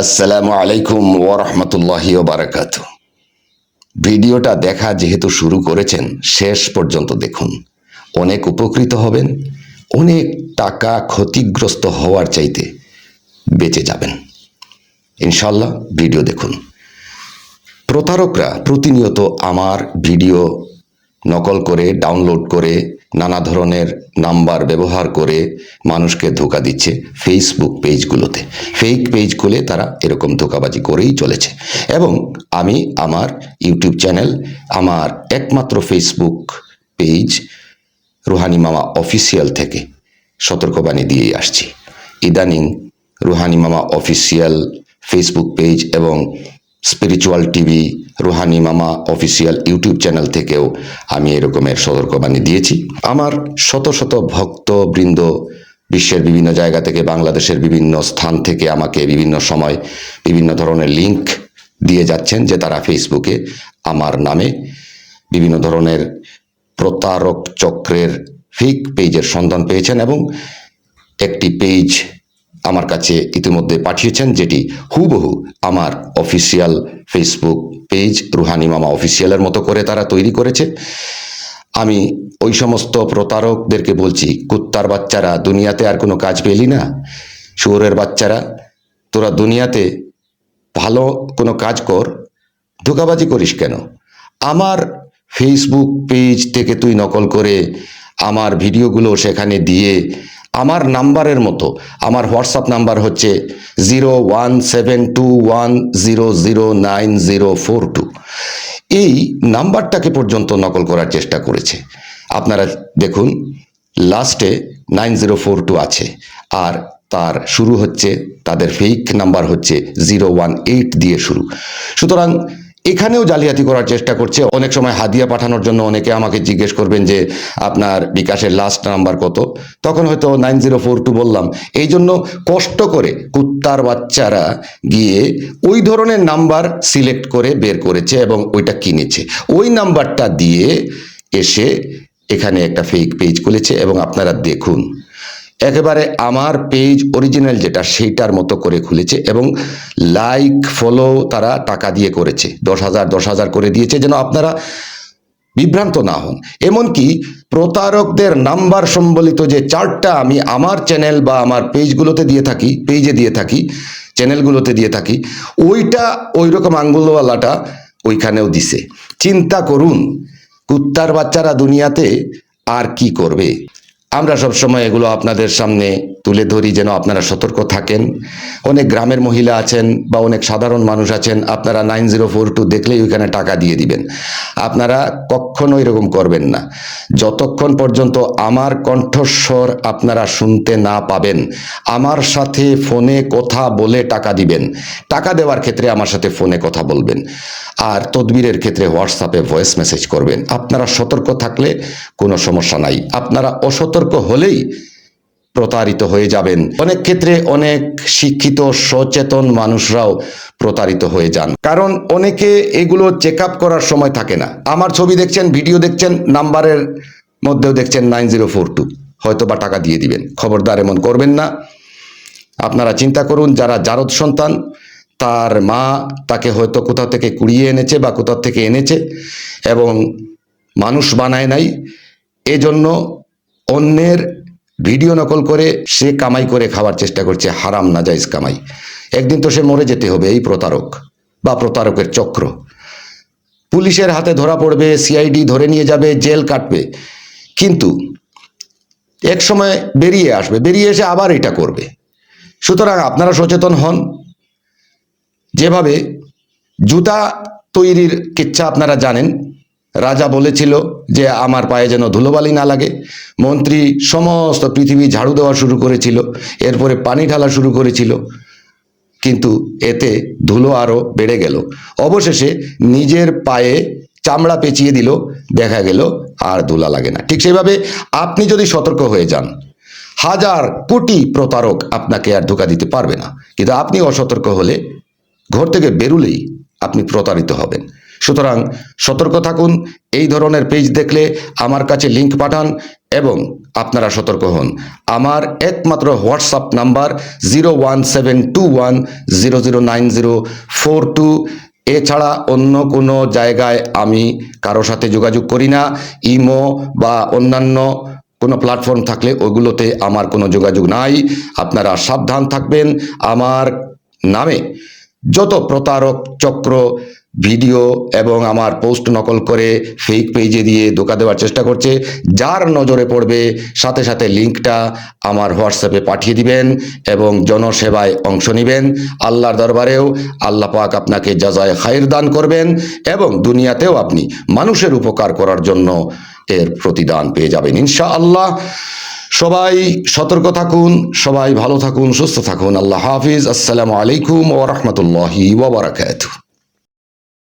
আসসালামু আলাইকুম ওরহমতুল্লাহি বারাকাত ভিডিওটা দেখা যেহেতু শুরু করেছেন, শেষ পর্যন্ত দেখুন। অনেক উপকৃত হবেন, অনেক টাকা ক্ষতিগ্রস্ত হওয়ার চাইতে বেঁচে যাবেন। ইনশাল্লাহ ভিডিও দেখুন। প্রতারকরা প্রতিনিয়ত আমার ভিডিও নকল করে ডাউনলোড করে, নানা ধরনের নাম্বার ব্যবহার করে মানুষকে ধোকা দিচ্ছে ফেসবুক পেজগুলোতে ফেক পেজ খুলে তারা এরকম ধোকাবাজি করেই চলেছে। এবং আমি, আমার ইউটিউব চ্যানেল আমার একমাত্র Facebook page Ruhani Mama official থেকে সতর্কবাণী দিয়েই আসছি। ইদানিং Ruhani Mama official Facebook page এবং spiritual TV Ruhani Mama official YouTube channel থেকেও আমি এরকমের সতর্কবাণী দিয়েছি। আমার শত শত ভক্তবৃন্দ বিশ্বের বিভিন্ন জায়গা থেকে, বাংলাদেশের বিভিন্ন স্থান থেকে আমাকে বিভিন্ন সময় বিভিন্ন ধরনের লিংক দিয়ে যাচ্ছেন যে তারা ফেসবুকে আমার নামে বিভিন্ন ধরনের প্রতারক চক্রের ফেক পেজের সন্ধান পেয়েছেন এবং একটি পেজ আমার কাছে ইতিমধ্যে পাঠিয়েছেন, যেটি হুবহু আমার অফিসিয়াল ফেসবুক পেজ রুহানি মামা অফিসিয়ালের মতো করে তারা তৈরি করেছে। আমি ওই সমস্ত প্রতারকদেরকে বলছি, কুত্তার বাচ্চারা, দুনিয়াতে আর কোনো কাজ পেলি না? শুয়োরের বাচ্চারা, তোরা দুনিয়াতে ভালো কোনো কাজ কর, ধোকাবাজি করিস কেন? আমার ফেসবুক পেজ থেকে তুই নকল করে আমার ভিডিওগুলো সেখানে দিয়ে আমার নাম্বারের মতো। আমার হোয়াটসঅ্যাপ নাম্বার হচ্ছে zero one seven two one zero zero nine zero four two. এই নাম্বারটাকে পর্যন্ত নকল করার চেষ্টা করেছে। আপনারা দেখুন, লাস্টে নাইন জিরো ফোর টু আছে। আর তার শুরু হচ্ছে, তাদের ফেক নাম্বার হচ্ছে জিরো ওয়ান এইট দিয়ে শুরু। সুতরাং এখানেও জালিয়াতি করার চেষ্টা করছে। অনেক সময় হাদিয়া পাঠানোর জন্য অনেকে আমাকে জিজ্ঞেস করবেন যে, আপনার বিকাশের লাস্ট নাম্বার কত? তখন হয়তো নাইন জিরো ফোর টু বললাম। এই জন্য কষ্ট করে কুত্তার বাচ্চারা গিয়ে ওই ধরনের নাম্বার সিলেক্ট করে বের করেছে এবং ওইটা কিনেছে। ওই নাম্বারটা দিয়ে এসে এখানে একটা ফেক পেজ খুলেছে এবং আপনারা দেখুন। একেবারে আমার পেজ অরিজিনাল যেটা সেইটার মতো করে খুলেছে এবং লাইক ফলো তারা টাকা দিয়ে করেছে। দশ হাজার দশ হাজার করে দিয়েছে যেন আপনারা বিভ্রান্ত না হন। এমনকি প্রতারকদের নাম্বার সম্বলিত যে চার্টটা আমি আমার চ্যানেল বা আমার পেজগুলোতে দিয়ে থাকি পেজে দিয়ে থাকি চ্যানেলগুলোতে দিয়ে থাকি, ওইটা ওই রকম আঙ্গুলওয়ালাটা ওইখানেও দিছে। চিন্তা করুন, কুত্তার বাচ্চারা দুনিয়াতে আর কি করবে? আমরা সব সময় এগুলো আপনাদের সামনে তুলে ধরি যেন আপনারা সতর্ক থাকেন। অনেক গ্রামের মহিলা আছেন বা অনেক সাধারণ মানুষ আছেন, আপনারা নাইন জিরো ফোর টু দেখলেই ওইখানে টাকা দিয়ে দিবেন। আপনারা কখনো এরকম করবেন না। যতক্ষণ পর্যন্ত আমার কণ্ঠস্বর আপনারা শুনতে না পাবেন, আমার সাথে ফোনে কথা বলে টাকা দিবেন। টাকা দেওয়ার ক্ষেত্রে আমার সাথে ফোনে কথা বলবেন। আর তদবিরের ক্ষেত্রে হোয়াটসঅ্যাপে ভয়েস মেসেজ করবেন। আপনারা সতর্ক থাকলে কোনো সমস্যা নাই। আপনারা অসতর্ক হলেই প্রতারিত হয়ে যাবেন। অনেক ক্ষেত্রে অনেক শিক্ষিত, সচেতন মানুষরাও প্রতারিত হয়ে যান। কারণ অনেকে এগুলো চেক করার সময় থাকে না। আমার ছবি দেখছেন, ভিডিও দেখছেন, নাম্বারের মধ্যেও দেখছেন নাইন জিরো ফোর টু। হয়তো বা টাকা দিয়ে দিবেন। খবরদার এমন করবেন না। আপনারা চিন্তা করুন, যারা জারদ সন্তান, তার মা তাকে হয়তো কোথাও থেকে কুড়িয়ে এনেছে বা কোথাও থেকে এনেছে এবং মানুষ বানায় নাই। এজন্য অন্যের ভিডিও নকল করে সে কামাই করে খাওয়ার চেষ্টা করছে, হারাম না নাজাইজ কামাই। একদিন তো সে মরে যেতে হবে, এই প্রতারক বা প্রতারকের চক্র। পুলিশের হাতে ধরা পড়বে সিআইডি ধরে নিয়ে যাবে, জেল কাটবে। কিন্তু এক সময় বেরিয়ে আসবে, বেরিয়ে এসে আবার এটা করবে। সুতরাং আপনারা সচেতন হন। যেভাবে জুতা তৈরির কিচ্ছা আপনারা জানেন রাজা বলেছিল যে আমার পায়ে যেন ধুলোবালি না লাগে। মন্ত্রী সমস্ত পৃথিবী ঝাড়ু দেওয়া শুরু করেছিল, এরপরে পানি ঢালা শুরু করেছিল। কিন্তু এতে ধুলো আরও বেড়ে গেল। অবশেষে নিজের পায়ে চামড়া পেঁচিয়ে দিল, দেখা গেল আর ধুলা লাগে না। ঠিক সেইভাবে আপনি যদি সতর্ক হয়ে যান, হাজার কোটি প্রতারক আপনাকে আর ধোকা দিতে পারবে না। কিন্তু আপনি অসতর্ক হলে ঘর থেকে বেরুলেই আপনি প্রতারিত হবেন। সুতরাং সতর্ক থাকুন, এই ধরনের পেজ দেখলে আমার কাছে লিংক পাঠান এবং আপনারা সতর্ক হন। আমার একমাত্র WhatsApp number zero one seven two one zero zero nine zero four two এছাড়া অন্য কোনো জায়গায় আমি কারও সাথে যোগাযোগ করি না। ইমো বা অন্যান্য কোনো প্ল্যাটফর্ম থাকলে ওগুলোতে আমার কোনো যোগাযোগ নাই। আপনারা সাবধান থাকবেন। আমার নামে যত প্রতারক চক্র ভিডিও এবং আমার পোস্ট নকল করে ফেক পেজে দিয়ে ধোকা দেওয়ার চেষ্টা করছে, যার নজরে পড়বে সাথে সাথে লিঙ্কটা আমার হোয়াটসঅ্যাপে পাঠিয়ে দিবেন এবং জনসেবায় অংশ নেবেন। আল্লাহর দরবারেও আল্লাহ পাক আপনাকে যাজায় খায়ের দান করবেন এবং দুনিয়াতেও আপনি মানুষের উপকার করার জন্য এর প্রতিদান পেয়ে যাবেন ইনশা আল্লাহ সবাই সতর্ক থাকুন, সবাই ভালো থাকুন, সুস্থ থাকুন। আল্লাহ হাফিজ। আসসালামু আলাইকুম ওরহমতুল্লাহি ওবরাকাতুহ